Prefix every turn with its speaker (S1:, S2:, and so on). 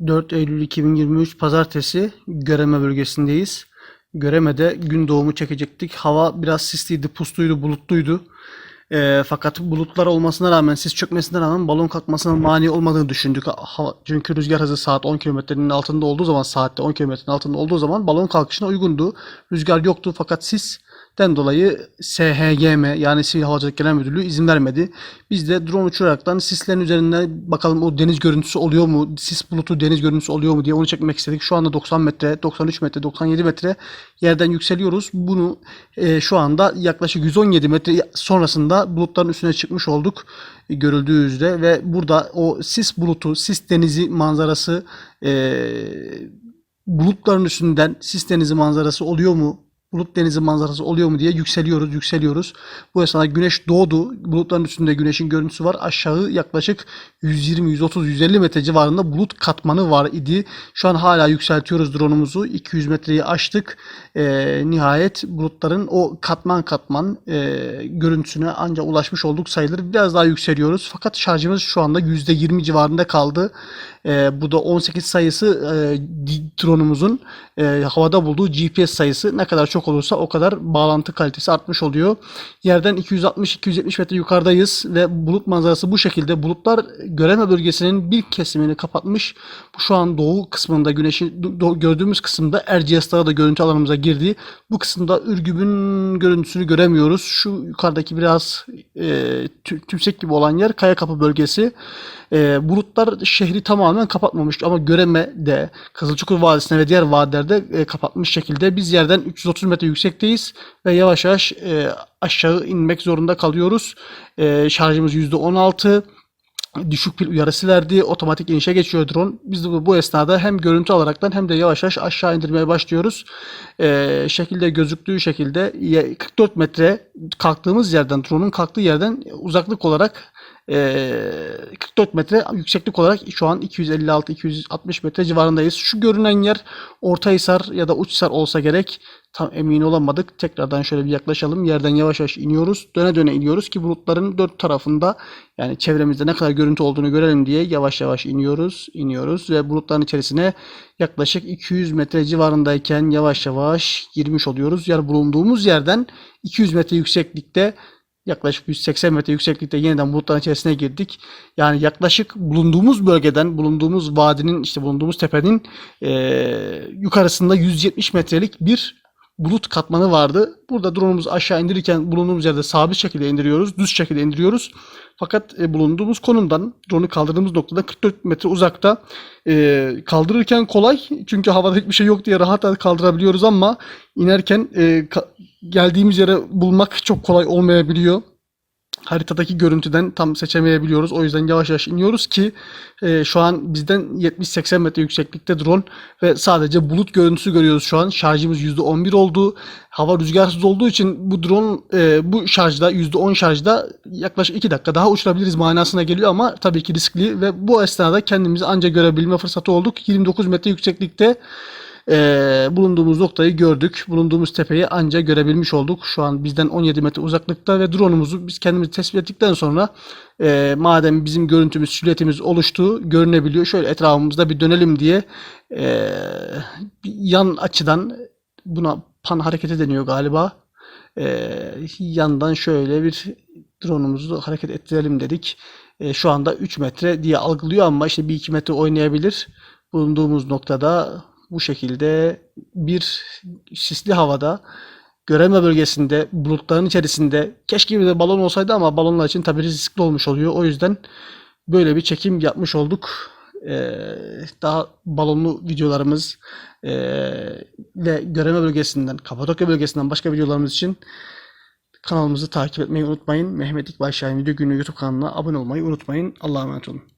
S1: 4 Eylül 2023 Pazartesi Göreme bölgesindeyiz. Göreme'de gün doğumu çekecektik. Hava biraz sisliydi, pusluydu, bulutluydu. Ee, fakat bulutlar olmasına rağmen, sis çökmesine rağmen balon kalkmasına mani olmadığını düşündük. Hava, çünkü rüzgar hızı saat 10 kilometrenin altında olduğu zaman, saatte 10 kilometrenin altında olduğu zaman balon kalkışına uygundu. Rüzgar yoktu fakat sisten dolayı SHGM yani Sivil Havacılık Genel Müdürlüğü izin vermedi. Biz de drone uçuraraktan sislerin üzerinde bakalım o deniz görüntüsü oluyor mu, sis bulutu deniz görüntüsü oluyor mu diye onu çekmek istedik. Şu anda 90 metre, 93 metre, 97 metre yerden yükseliyoruz. Bunu e, şu anda yaklaşık 117 metre sonrasında bulutların üstüne çıkmış olduk e, görüldüğü üzere ve burada o sis bulutu, sis denizi manzarası e, bulutların üstünden sis denizi manzarası oluyor mu? Bulut denizi manzarası oluyor mu diye yükseliyoruz, yükseliyoruz. Bu esnada güneş doğdu. Bulutların üstünde güneşin görüntüsü var. Aşağı yaklaşık 120, 130, 150 metre civarında bulut katmanı var idi. Şu an hala yükseltiyoruz drone'umuzu. 200 metreyi aştık. Ee, nihayet bulutların o katman katman e, görüntüsüne ancak ulaşmış olduk sayılır. Biraz daha yükseliyoruz. Fakat şarjımız şu anda %20 civarında kaldı. Ee, bu da 18 sayısı e, drone'umuzun e, havada bulduğu GPS sayısı ne kadar çok olursa o kadar bağlantı kalitesi artmış oluyor. Yerden 260-270 metre yukarıdayız ve bulut manzarası bu şekilde. Bulutlar Göreme bölgesinin bir kesimini kapatmış. Şu an doğu kısmında güneşin do- gördüğümüz kısımda Erciyes Dağı da görüntü alanımıza girdi. Bu kısımda Ürgüp'ün görüntüsünü göremiyoruz. Şu yukarıdaki biraz e, tü- tümsek gibi olan yer Kayakapı bölgesi. E, bulutlar şehri tamamen kapatmamış ama Göreme'de, Kızılçukur Vadisi'ne ve diğer vadilerde e, kapatmış şekilde biz yerden 330 metre yüksekteyiz ve yavaş yavaş e, aşağı inmek zorunda kalıyoruz. E, şarjımız %16 düşük pil uyarısı verdi. Otomatik inişe geçiyor drone. Biz de bu, bu esnada hem görüntü alaraktan hem de yavaş yavaş aşağı indirmeye başlıyoruz. Ee, şekilde gözüktüğü şekilde ye- 44 metre kalktığımız yerden drone'un kalktığı yerden uzaklık olarak 44 metre yükseklik olarak şu an 256-260 metre civarındayız. Şu görünen yer Ortahisar ya da Uçhisar olsa gerek. Tam emin olamadık. Tekrardan şöyle bir yaklaşalım. Yerden yavaş yavaş iniyoruz. Döne döne iniyoruz ki bulutların dört tarafında yani çevremizde ne kadar görüntü olduğunu görelim diye yavaş yavaş iniyoruz. iniyoruz ve bulutların içerisine yaklaşık 200 metre civarındayken yavaş yavaş girmiş oluyoruz. Yani bulunduğumuz yerden 200 metre yükseklikte yaklaşık 180 metre yükseklikte yeniden bulutların içerisine girdik. Yani yaklaşık bulunduğumuz bölgeden, bulunduğumuz vadinin, işte bulunduğumuz tepenin eee, yukarısında 170 metrelik bir bulut katmanı vardı. Burada drone'umuzu aşağı indirirken bulunduğumuz yerde sabit şekilde indiriyoruz, düz şekilde indiriyoruz. Fakat e, bulunduğumuz konumdan, drone'u kaldırdığımız noktada 44 metre uzakta e, kaldırırken kolay çünkü havada hiçbir şey yok diye rahat rahat kaldırabiliyoruz ama inerken e, geldiğimiz yere bulmak çok kolay olmayabiliyor haritadaki görüntüden tam seçemeyebiliyoruz. O yüzden yavaş yavaş iniyoruz ki e, şu an bizden 70-80 metre yükseklikte drone ve sadece bulut görüntüsü görüyoruz şu an. Şarjımız %11 oldu. Hava rüzgarsız olduğu için bu drone e, bu şarjda %10 şarjda yaklaşık 2 dakika daha uçurabiliriz manasına geliyor ama tabii ki riskli ve bu esnada kendimizi anca görebilme fırsatı olduk. 29 metre yükseklikte ee, bulunduğumuz noktayı gördük. Bulunduğumuz tepeyi anca görebilmiş olduk. Şu an bizden 17 metre uzaklıkta ve drone'umuzu biz kendimiz tespit ettikten sonra e, madem bizim görüntümüz, silüetimiz oluştu, görünebiliyor. Şöyle etrafımızda bir dönelim diye e, yan açıdan buna pan hareketi deniyor galiba. E, yandan şöyle bir drone'umuzu hareket ettirelim dedik. E, şu anda 3 metre diye algılıyor ama işte 1-2 metre oynayabilir. Bulunduğumuz noktada bu şekilde bir sisli havada Göreme bölgesinde bulutların içerisinde keşke bir de balon olsaydı ama balonlar için tabii riskli olmuş oluyor. O yüzden böyle bir çekim yapmış olduk. Ee, daha balonlu videolarımız ee, ve Göreme bölgesinden, Kapadokya bölgesinden başka videolarımız için kanalımızı takip etmeyi unutmayın. Mehmet İkbal Şahin Video Günü YouTube kanalına abone olmayı unutmayın. Allah'a emanet olun.